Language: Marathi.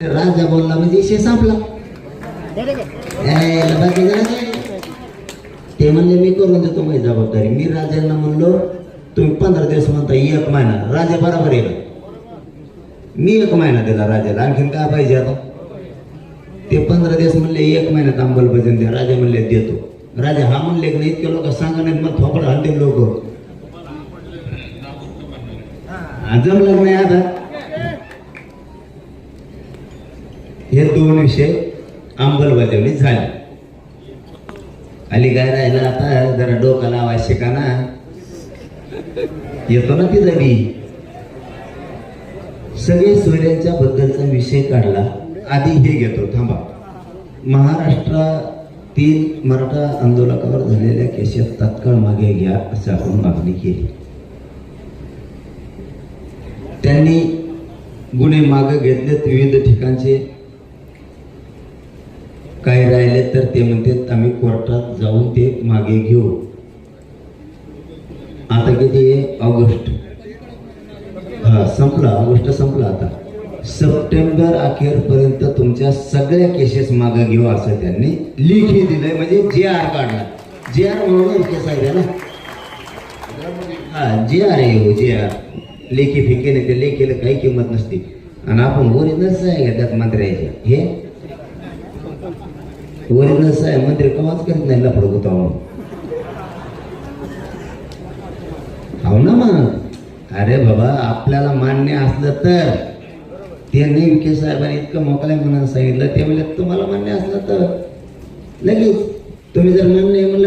राजा बोलला म्हणजे विषय संपला. ते म्हणले मी करून देतो माझी जबाबदारी. मी राजांना म्हणलो तुम्ही पंधरा दिवस म्हणता एक महिना. राजा बरोबर येईल. मी एक महिना दिला राजाला. आणखीन काय पाहिजे आता? ते पंधरा दिवस म्हणले एक महिन्यात अंमलबजावून द्या. राजा म्हणले देतो. राजा हा म्हणले की नाही इतके लोक सांगा नाहीत मग थोपड हलते लोक. जमलं नाही आता? हे दोन विषय अंमलबजावणी झाले. अली काय राहिला आता जरा डोका लावा शिकाना. येतो ना ती जमी सगळे सूर्यांच्या बद्दलचा विषय काढला. आधी हे घेतो थांबा. महाराष्ट्रातील मराठा आंदोलकावर झालेल्या केशात तात्काळ मागे घ्या असं आपण मागणी केली. त्यांनी गुन्हे मागे घेतलेत विविध ठिकाणचे. काही राहिले तर ते म्हणतात आम्ही कोर्टात जाऊन ते मागे घेऊ. आता किती आहे? ऑगस्ट. हा संपला. ऑगस्ट संपला आता. सप्टेंबर अखेरपर्यंत तुमच्या सगळ्या केसेस मागे घेऊ असं त्यांनी लिखी दिलंय. म्हणजे जे आर काढला. जे आर म्हणून केस आहे ना? हा जे आर आहे हो, जे आर लेखी फिके नाही ते लेखीला काही किंमत नसते. आणि आपण ओरिजिनल्स आहे का त्यात मंत्र्याच्या. हे ओरिजिनल्स साहेब मंत्री कवाच करत नाही लफड होता हो ना मग? अरे बाबा आपल्याला मान्य असलं तर. त्यांनी विखे साहेबांनी इतकं मोकळ्या मनानं सांगितलं ते म्हणजे तुम्हाला मान्य असलं तर. लगेच तुम्ही जर मान्य म्हणलं